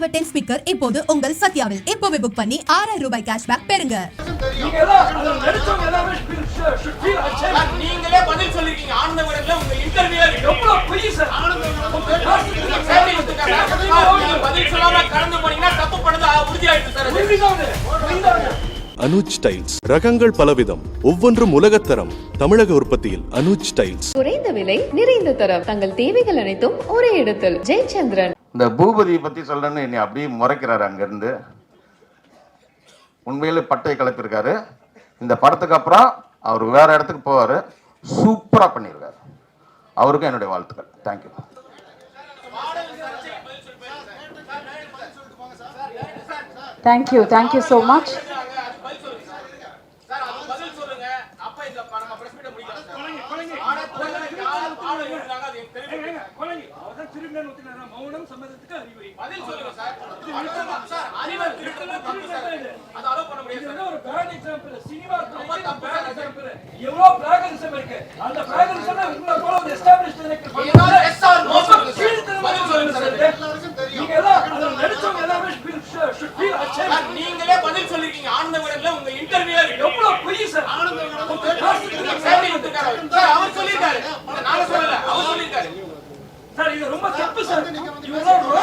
அவர் ten speaker இப்போது உங்கள் சத்யாவில். இப்போவே புக் பண்ணி ஆறாயிரம் ரூபாய் கேஷ்பேக் பெறுங்க. நீங்களே பதில் சொல்லிருக்கீங்க. ஆனந்த விடல உங்க இன்டர்வியூ எவ்வளவு பொய் சார். பதில் சொல்லாம கடந்து போனீங்கன்னா தப்பு பண்ணது உறுதியாயிடுச்சு சார் அது. உறுதிதான் அது. உறுதிதான் அது. அனுஜ் டைல்ஸ். ரகங்கள் பலவிதம். ஒவ்வொன்றும் உலகத்தரம் தமிழக உற்பத்தியில் அனுஜ் டைல்ஸ். குறைந்த விலை நிறைந்த தரம். தங்கள் தேவைகள் அனைத்தும் ஒரே இடத்தில். ஜெயச்சந்திரன். இந்த பூபதியை பற்றி சொல்லணும்னு என்னை அப்படியே முறைக்கிறாரு அங்கேருந்து. உண்மையில் பட்டை கிளப்பியிருக்காரு இந்த படத்துக்கு அப்புறம் அவர் வேற இடத்துக்கு போவார். சூப்பராக பண்ணியிருக்காரு. அவருக்கும் என்னுடைய வாழ்த்துக்கள். Thank you thank you thank you so much so much. Sir அது பதில் சொல்லுங்க அப்ப இந்த ப- நம்ம பிரஸ் மீட் முடிக்கலாம் சார். ஆடத்துல யார் பாடம் எழுதுறாங்க அது எனக்கு தெரியும். ஏங்க, குழந்தை, ஒத்துக்கிறாரா? மௌனம் சம்மதத்துக்கு அறிகுறி. பதில் சொல்லுங்க சார் சார் அறிவை திருடுறது தப்பு சார் அது. allow பண்ண முடியாது இது சார். ஒரு bad example. சினிமா ரொம்ப தப்பு சார். example. எவ்வளவு plagiarism இருக்கு. அந்த ல உங்களை போல ஒரு ஏதாவது yes or no ரொம்ப சொல்லுங்க சார். பதில் சொல்லுங்க சார் சார். இது. நீங்க எல்லாம் அதுல நடிச்சவங்க feel- should feel ashamed. Sir, நீங்களே பதில் சொல்லிருக்கீங்க ஆனந்த விடல உங்க இன்டர்வியூ எவ்வளவு பொய் சார். சேவை விட்டுருக்காரு. சார் அவர் சொல்லியிருக்காரு நாங்க சொல்லல அவர் சொல்லியிருக்காரு சார், இது ரொம்ப தப்பு சார்.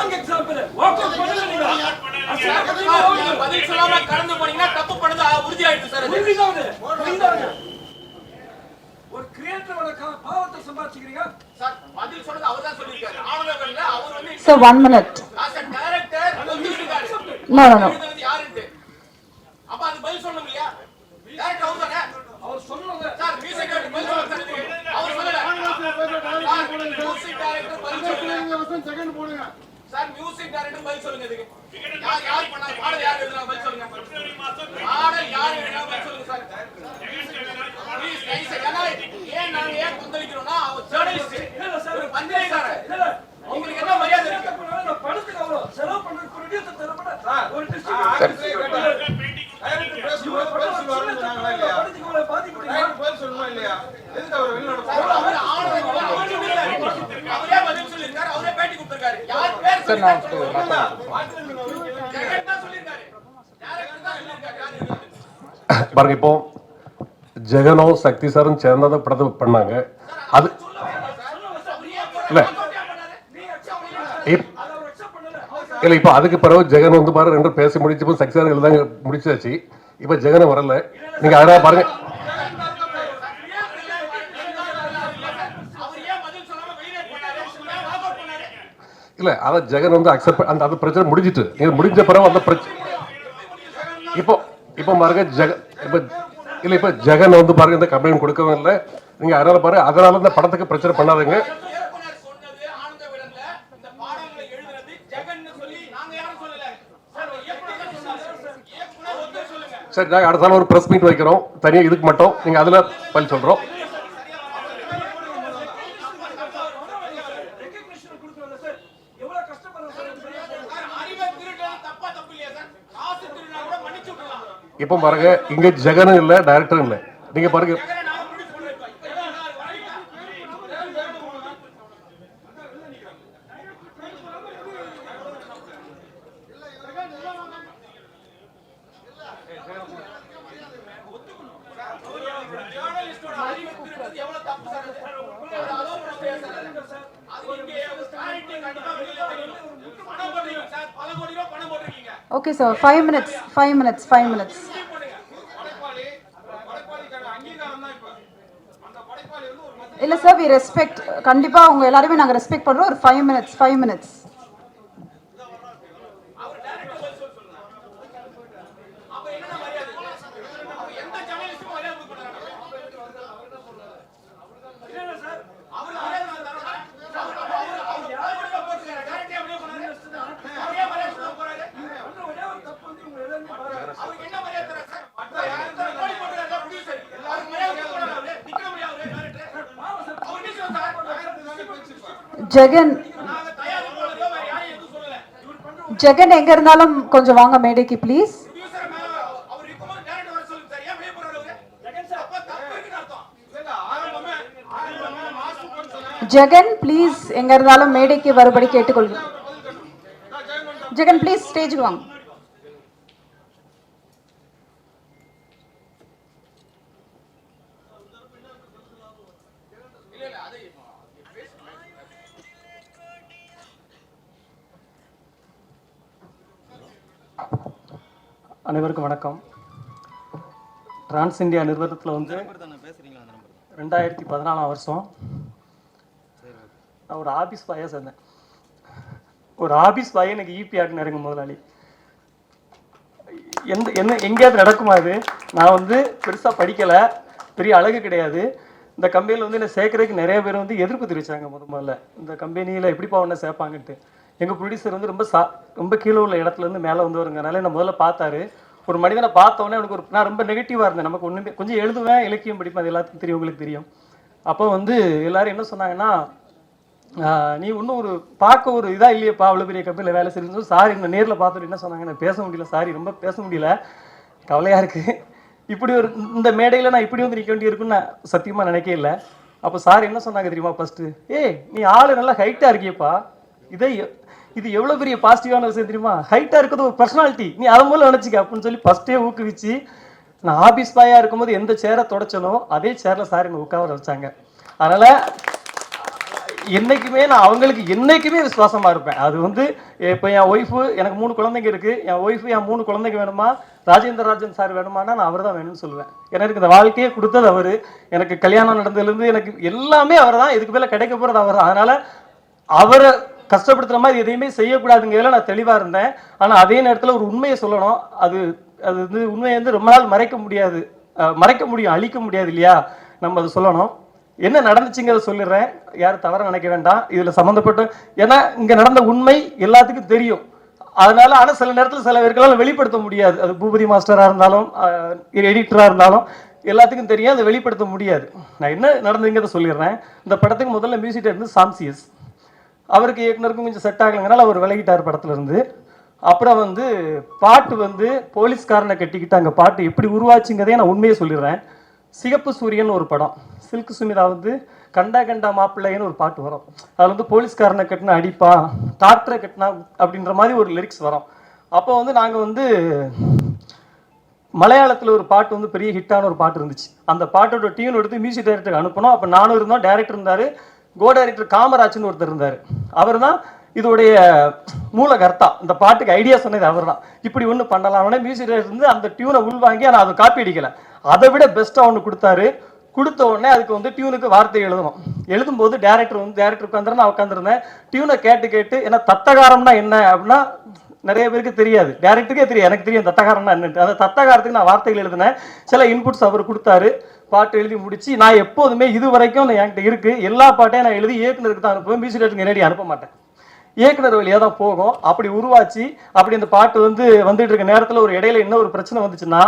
பண்ணுங்க நீங்க. சார், ஓடுங்க. நீங்க பதில் சொல்லாம கடந்து போனீங்கன்னா தப்பு பண்ணது சார். உறுதிதான் அது. உறுதிதான் அது. ஒரு கிரியேட்டரோட பாவத்தை சம்பாதிச்சுக்கிறீங்க சார் பதில் சொன்னது அவர் தான் சொல்லியிருக்காரு ஆனந்த விடல அவர் வந்து Sir, one minute. as a director ஒத்துக்கிட்டாரு. No, no, no. எழுதுனது யாருன்ட்டு. அப்ப அது பதில் சொல்லணும் இல்லையா Director அவர் தானே? அவர் சொன்னது சார், music director பதில் சொல்லுங்க சார் இதுக்கு. அவர் சொல்லல. சார், music director பதில் சொல்லுங்க. சார், பதில் சொல்லுங்க இதுக்கு. யார் யார் பண்ணா பாடல் யார் எழுதுனா பதில் சொல்லுங்க. பாடல் யார் எழுதுனாங்க பதில் சொல்லுங்க சார். Please, guys, ஏன்னா, ஏன் நாங்க ஏன் கொந்தளிக்கிறோம்னா, அவர் journalist. ஒரு பத்திரிகையாளர். உங்களுக்கு என்ன மரியாதை இருக்கு இந்த படத்துக்கு அவ்வளவு செலவு பண்றது producer தரப்பட ஒரு distributor. இவ்வளவு படம் சின்ன தப்பு படத்துக்கு இவ்வளவு பாதிக்கப்படுறீங்க. அவர் ஆனந்த விழா ஒன்றும் இல்லை. அவரே பதில் சொல்லியிருக்காரு அவரே பேட்டி கொடுத்திருக்காரு யார் பேர் சொல்லியிருக்காரு ஜெகன் தான் சொல்லியிருக்காரு Director தான் சொல்லியிருக்காரு சார் நான் பாருங்க இப்போ ஜெகனும் சக்தி சாரும் சேர்ந்தா தான் படத்தை பண்ணாங்க. அது இல்ல. இப்- இல்ல இப்போ அதுக்கு பிறகு ஜெகன் வந்து பாரு ரெண்டும் பேசி முடிச்சப்போ சக்தி சார் எழுதாங்க முடிச்சாச்சு. இப்போ ஜெகன் வரல. நீங்க அதனால் பாருங்க அவர் ஏன் பதில் சொல்லாம வெளியே போனாரு ஏன் walk out பண்ணாரு இல்ல அதான் ஜெகன் வந்து அக்செப்ட் அந்த அந்த பிரச்சனை முடிஞ்சிட்டு. நீங்க முடிஞ்ச பிறகு அந்த பிரச்சனை இப்போ இப்போ பாருங்க ஜெக இப்போ இல்ல இப்போ ஜெகன் வந்து பாருங்க இந்த கம்ப்ளைண்ட் கொடுக்கவும் இல்லை. நீங்க அதனால பாருங்க அதனால இந்த படத்துக்கு பிரச்சனை பண்ணாதீங்க. சார் சரி நாங்கள் அடுத்த நாள் ஒரு ப்ரெஸ் மீட் வைக்கிறோம். தனியாக இதுக்கு மட்டும். நீங்கள் அதில் பதில் சொல்கிறோம் recognition கொடுக்கறதில்ல சார். எவ்வளவு கஷ்டப்படுறோம் சார் இந்த படம். சார் அறிவை திருடுறது தப்பா தப்பு இல்லையா சார் காசு திருடினா கூட மன்னிச்சு விடலாம் இப்போ பாருங்க இங்கே ஜெகனும் இல்லை டைரக்டரும் இல்லை. நீங்கள் பாருங்க. பணம் போடுறீங்க sir. Okay, sir, five minutes, five minutes, five minutes. இல்ல சார் வி ரெஸ்பெக்ட் கண்டிப்பா உங்க எல்லாரையுமே நாங்க ரெஸ்பெக்ட் பண்றோம். ஒரு ஃபைவ் மினிட்ஸ் ஃபைவ் மினிட்ஸ் அப்ப என்னென்ன மரியாதை? அப்ப எந்த ஜேர்னலிஸ்டுக்கும் மரியாதை கொடுக்க மாட்டாங்க. அவரு மரியாதை நான் தரேன். அவரு- அவரு- அவரு யார் கூட போட்டுருக்காரு? direct ஆ அப்படியே போனாரு. அவரே மரியாதை கொடுக்க போறாரு. ஒரே ஒரு தப்பு வந்து உங்க எல்லாருமே பாராட்டு. அவருக்கு என்ன மரியாதை தராரு சார்? எத்தனை கோடி போட்டுருக்காரு சார் producer? அவருக்கு மரியாதை கொடுக்க போறாரு அவரு. நிக்க முடியாது அவரு director. அவர் நிக்கணும் சார். ஜெகன் ஜெகன் எங்க இருந்தாலும் கொஞ்சம் வாங்க மேடைக்கு ப்ளீஸ் ஜெகன் ப்ளீஸ் எங்க இருந்தாலும் மேடைக்கு வரும்படி கேட்டுக்கொள்கிறேன் ஜெகன் ப்ளீஸ் ஸ்டேஜுக்கு வாங்க. அனைவருக்கும் வணக்கம். டிரான்ஸ் இந்தியா நிறுவனத்தில் வந்து ரெண்டாயிரத்தி பதினாலாம் வருஷம் நான் ஒரு ஆபீஸ் பாயாக சேர்ந்தேன். ஒரு ஆபீஸ் பாயை எனக்கு இபி ஆடினாருங்க முதலாளி. எந்த என்ன எங்கேயாவது நடக்குமா இது? நான் வந்து பெருசாக படிக்கலை பெரிய அழகு கிடையாது. இந்த கம்பெனியில் வந்து என்னை சேர்க்கறதுக்கு நிறைய பேர் வந்து எதிர்ப்பு தெரிவிச்சாங்க முத முதல்ல. இந்த கம்பெனியில் எப்படிப்பா உன்னை சேர்ப்பாங்கன்ட்டு. எங்கள் ப்ரொடியூசர் வந்து ரொம்ப சா ரொம்ப கீழே உள்ள இடத்துலேருந்து மேலே வந்து வருங்கிறனால என்ன முதல்ல பார்த்தாரு. ஒரு மனிதனை பார்த்தோன்னே எனக்கு ஒரு நான் ரொம்ப நெகட்டிவாக இருந்தேன். நமக்கு ஒன்றுமே கொஞ்சம் எழுதுவேன் இலக்கியம் படிப்பேன் அது எல்லாத்துக்கும் தெரியும் உங்களுக்கு தெரியும். அப்போ வந்து எல்லாரும் என்ன சொன்னாங்கன்னா நீ இன்னும் ஒரு பார்க்க ஒரு இதாக இல்லையேப்பா அவ்வளோ பெரிய கம்பெனியில் வேலை செய்யணும் சாரி இந்த நேரில் பார்த்துட்டு என்ன சொன்னாங்க நான் பேச முடியல சாரி ரொம்ப பேச முடியல. கவலையாக இருக்குது இப்படி ஒரு இந்த மேடையில் நான் இப்படி வந்து நிற்க வேண்டியிருக்குன்னு நான் சத்தியமாக நினைக்கவே இல்லை. அப்போ சார் என்ன சொன்னாங்க தெரியுமா ஃபஸ்ட்டு ஏய் நீ ஆள் நல்லா ஹைட்டாக இருக்கியப்பா. இதை இது எவ்வளோ பெரிய பாசிட்டிவான விஷயம் தெரியுமா? ஹைட்டாக இருக்கிறது ஒரு பர்சனாலிட்டி நீ அதை மூலம் நினச்சிக்க அப்படின்னு சொல்லி ஃபஸ்ட்டே ஊக்குவிச்சு நான் ஆஃபீஸ் பாயாக இருக்கும்போது எந்த சேரை தொடச்சனோ அதே சேரில் சார் என்னை உட்கார வச்சாங்க. அதனால் என்றைக்குமே நான் அவங்களுக்கு என்னைக்குமே விசுவாசமாக இருப்பேன். அது வந்து இப்போ என் ஒய்ஃபு எனக்கு மூணு குழந்தைங்க இருக்குது என் ஒய்ஃபு என் மூணு குழந்தைங்க வேணுமா? ராஜேந்திர ராஜன் சார் வேணுமானா நான் அவர் தான் வேணும்னு சொல்லுவேன். எனக்கு இந்த வாழ்க்கையே கொடுத்தது அவர். எனக்கு கல்யாணம் நடந்ததுலேருந்து எனக்கு எல்லாமே அவர் தான் இதுக்கு மேலே கிடைக்க போகிறது அவர். தான் அதனால் அவரை கஷ்டப்படுத்துற மாதிரி எதையுமே செய்யக்கூடாதுங்கிறதுல நான் தெளிவாக இருந்தேன். ஆனால் அதே நேரத்தில் ஒரு உண்மையை சொல்லணும். அது அது வந்து உண்மையை வந்து ரொம்ப நாள் மறைக்க முடியாது. மறைக்க முடியும் அழிக்க முடியாது இல்லையா? நம்ம அதை சொல்லணும். என்ன நடந்துச்சுங்கிறத சொல்லிடுறேன். யாரும் தவற நினைக்க வேண்டாம். இதில் சம்மந்தப்பட்ட ஏன்னா இங்கே நடந்த உண்மை எல்லாத்துக்கும் தெரியும். அதனால ஆனால் சில நேரத்தில் சில பேர்களால் வெளிப்படுத்த முடியாது. அது பூபதி மாஸ்டராக இருந்தாலும் எடிட்டராக இருந்தாலும் எல்லாத்துக்கும் தெரியும். அதை வெளிப்படுத்த முடியாது. நான் என்ன நடந்ததுங்கிறத சொல்லிடுறேன். இந்த படத்துக்கு முதல்ல மியூசிக் இருந்து சாம்சியஸ். அவருக்கு இயக்குனருக்கும் கொஞ்சம் செட் ஆகலைங்கனால அவர் விலகிட்டார் படத்துல இருந்து அப்புறம் வந்து பாட்டு வந்து போலீஸ்காரனை கட்டிக்கிட்டு அங்கே பாட்டு எப்படி உருவாச்சுங்கிறதே நான் உண்மையை சொல்லிடுறேன். சிகப்பு சூரியன் ஒரு படம். சில்க் சுமிதா வந்து கண்டா கண்டா மாப்பிள்ளைன்னு ஒரு பாட்டு வரும். அதில் வந்து போலீஸ்காரனை கட்டினா அடிப்பா டாக்டரை கட்டினா அப்படின்ற மாதிரி ஒரு லிரிக்ஸ் வரும். அப்போ வந்து நாங்கள் வந்து மலையாளத்தில் ஒரு பாட்டு வந்து பெரிய ஹிட்டான ஒரு பாட்டு இருந்துச்சு. அந்த பாட்டோட டியூன் எடுத்து மியூசிக் டைரக்டருக்கு அனுப்பணும். அப்போ நானும் இருந்தோம். டைரக்டர் இருந்தார். கோ டைரக்டர் காமராஜ்னு ஒருத்தர் இருந்தார். அவர் தான் இதோடைய மூலகர்த்தா. இந்த பாட்டுக்கு ஐடியா சொன்னது அவர் தான் இப்படி ஒன்று பண்ணலாம்னே மியூசிக் இருந்து அந்த டியூனை உள்வாங்கி ஆனால் அதை காப்பி அடிக்கலை. அதை விட பெஸ்ட்டாக ஒன்று கொடுத்தாரு. கொடுத்த உடனே அதுக்கு வந்து டியூனுக்கு வார்த்தை எழுதணும். எழுதும்போது டேரக்டர் வந்து டேரக்டர் உட்காந்துரு நான் உட்காந்துருந்தேன் டியூனை கேட்டு கேட்டு ஏன்னா தத்தகாரம்னா என்ன அப்படின்னா நிறைய பேருக்கு தெரியாது. டேரக்டருக்கே தெரியும் எனக்கு தெரியும் தத்தகாரம்னா என்னன்ட்டு. அந்த தத்தகாரத்துக்கு நான் வார்த்தைகள் எழுதினேன். சில இன்புட்ஸ் அவர் கொடுத்தாரு. பாட்டு எழுதி முடிச்சு நான் எப்போதுமே இது வரைக்கும் என்கிட்ட இருக்கு. எல்லா பாட்டையும் நான் எழுதி இயக்குனருக்கு தான் அனுப்புவேன். மியூசிக் டேரக்டருக்கு நேரடி அனுப்ப மாட்டேன். இயக்குனர் வழியாக தான் போகும். அப்படி உருவாச்சு. அப்படி இந்த பாட்டு வந்து வந்துட்டு இருக்க நேரத்தில் ஒரு இடையில என்ன ஒரு பிரச்சனை வந்துச்சுன்னா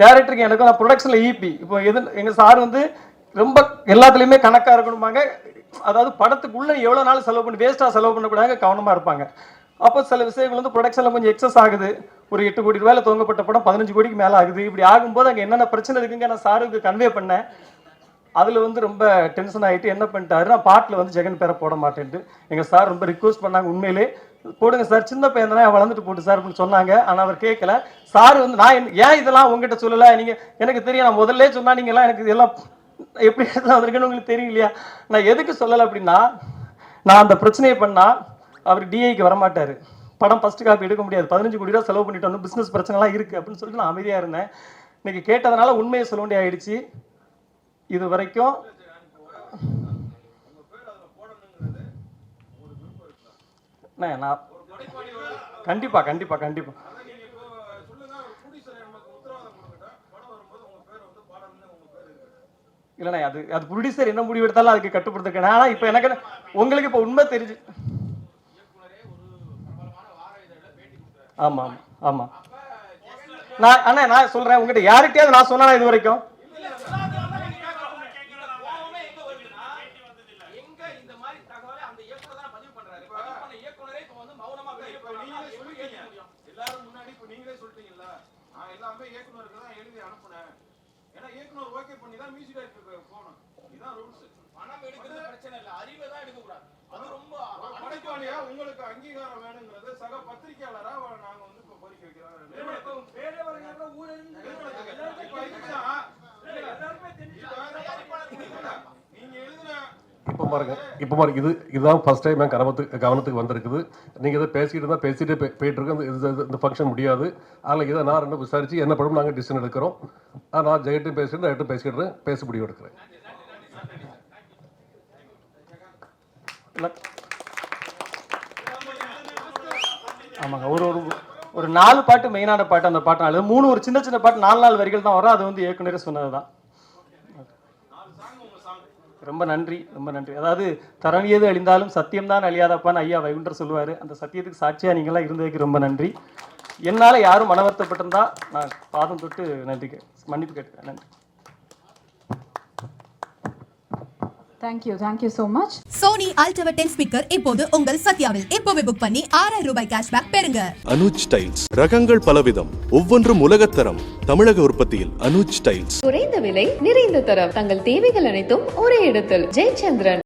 டேரக்டருக்கு எனக்கு நான் ப்ரொடக்ஷனில் ஈபி இப்போ எது எங்கள் சார் வந்து ரொம்ப எல்லாத்துலேயுமே கணக்காக இருக்கணும்பாங்க. அதாவது படத்துக்குள்ளே எவ்வளோ நாள் செலவு பண்ணி வேஸ்ட்டாக செலவு பண்ணக்கூடாது கவனமாக இருப்பாங்க. அப்போ சில விஷயங்கள் வந்து ப்ரொடக்ஷனில் கொஞ்சம் எக்ஸஸ் ஆகுது. ஒரு எட்டு கோடி ரூபாயில் துவங்கப்பட்ட படம் பதினஞ்சு கோடிக்கு மேலே ஆகுது. இப்படி ஆகும்போது அங்கே என்னென்ன பிரச்சனை இருக்குங்க? நான் சாருக்கு கன்வே பண்ணேன். அதில் வந்து ரொம்ப டென்ஷன் ஆகிட்டு என்ன பண்ணிட்டாரு? நான் பாட்டில் வந்து ஜெகன் பேரை போட மாட்டேன்ட்டு. எங்கள் சார் ரொம்ப ரிக்வஸ்ட் பண்ணாங்க உண்மையிலே. போடுங்க சார் சின்ன பையன் தானே வளர்ந்துட்டு போட்டு சார் அப்படின்னு சொன்னாங்க. ஆனால் அவர் கேட்கல சார் வந்து நான் ஏன் இதெல்லாம் உங்ககிட்ட சொல்லலை? நீங்கள் எனக்கு தெரியும். நான் முதல்ல சொன்னால் நீங்கள்லாம் எனக்கு இதெல்லாம் எப்படி வந்திருக்குன்னு உங்களுக்கு தெரியும் இல்லையா நான் எதுக்கு சொல்லலை அப்படின்னா நான் அந்த பிரச்சனையை பண்ணால் அவர் டிஐக்கு வரமாட்டார். படம் ஃபஸ்ட்டு காப்பி எடுக்க முடியாது. பதினஞ்சு கோடி ரூபா செலவு பண்ணிட்டு வந்து பிஸ்னஸ் பிரச்சனைலாம் இருக்குது அப்படின்னு சொல்லிட்டு நான் அமைதியாக இருந்தேன். இன்றைக்கி கேட்டதுனால உண்மையை சொல்ல வேண்டிய ஆயிடுச்சு. இது வரைக்கும் நான் கண்டிப்பாக கண்டிப்பாக கண்டிப்பாக இல்லைண்ணே அது அது ப்ரொடியூசர் என்ன முடிவு எடுத்தாலும் அதுக்கு கட்டுப்படுத்திருக்கேன். ஆனால் இப்போ எனக்கு உங்களுக்கு இப்போ உண்மை தெரிஞ்சு ஆமாம் ஆமாம் நான் அண்ணா நான் சொல்கிறேன் உங்ககிட்ட யார்கிட்டயாவது நான் சொன்னா இது வரைக்கும் கோவமே எங்க வருதுன்னா, எங்க இந்த மாதிரி தகவலை அந்த இயக்குனர் தானே பதிவு பண்றாரு. பதிவு பண்ண இயக்குனரே இப்ப வந்து மௌனமா இப்ப இருக்காரு. நீங்களே எப்படி சொல்லிட்டீங்க. ஏத்துக்க முடியும்? எல்லாரும் முன்னாடி இப்ப நீங்களே சொல்லிட்டீங்கல்ல நான் எல்லாமே இயக்குனருக்கு தான் எழுதி அனுப்புனேன் ஏன்னா இயக்குனர் ஓகே பண்ணி தான் மியூசிக் டைரக்டருக்கு போகணும் இதுதான் ரூல்ஸ் பணம் எடுக்கிறது பிரச்சனை இல்ல அறிவை தான் எடுக்க கூடாது அது ரொம்ப ஒரு அனுபவம் படம் நாளைக்கு உங்களுக்கு அங்கீகாரம் வேணுங்கிறது சக பத்திரிகையாளரா நாங்க வந்து இப்ப கோரிக்கை வைக்கிறோம் பேரே வரங்க ஊரே நீங்க எழுதின இப்போ பாருங்க. இப்போ பாருங்க. இது இதுதான் ஃபர்ஸ்ட் டைம் என் கவனத்துக்கு கவனத்துக்கு வந்திருக்குது. நீங்கள் இதை பேசிக்கிட்டு இருந்தால் பேசிட்டு போய்- போயிட்டு இருக்கு இந்த- இது- இந்த ஃபங்க்ஷன் முடியாது. அதில் இதை நான் ரெண்டு விசாரிச்சு என்ன படம் நாங்கள் டிசிஷன் எடுக்கிறோம். நான் ஜெயிட்டும் பேசிட்டு ஜெயிட்டும் பேசிக்கிட்டு பேச முடிவு எடுக்கிறேன். ஆமாங்க. ஒரு ஒரு ஒரு நாலு பாட்டு மெயினான பாட்டு அந்த பாட்டு நாலு மூணு ஒரு சின்ன சின்ன பாட்டு நாலு நாள் வரிகள் தான் வரும். அது வந்து ஏற்கனவே சொன்னது தான் ரொம்ப நன்றி ரொம்ப நன்றி. அதாவது தரணியது அழிந்தாலும் சத்தியம்தான் அழியாதப்பான்னு ஐயா வைகுண்டர் சொல்லுவார். அந்த சத்தியத்துக்கு சாட்சியாக நீங்களாம் இருந்ததுக்கு ரொம்ப நன்றி. என்னால் யாரும் மனவருத்தப்பட்டிருந்தா நான் பாதம் தொட்டு நன்றி கே- மன்னிப்பு கேட்டுக்கிறேன். நன்றி. Thank you thank you so much Sony அல்டவர் டென் ஸ்பீக்கர் இப்போது உங்கள் சத்யாவில் இப்போவே புக் பண்ணி ஆறாயிரம் ரூபாய் கேஷ்பேக் பெறுங்க. அனுஜ் டைல்ஸ் ரகங்கள் பலவிதம் ஒவ்வொன்றும் உலகத்தரம் தமிழக உற்பத்தியில் அனுஜ் டைல்ஸ் குறைந்த விலை நிறைந்த தரம் தங்கள் தேவைகள் அனைத்தும் ஒரே இடத்தில். ஜெயச்சந்திரன்.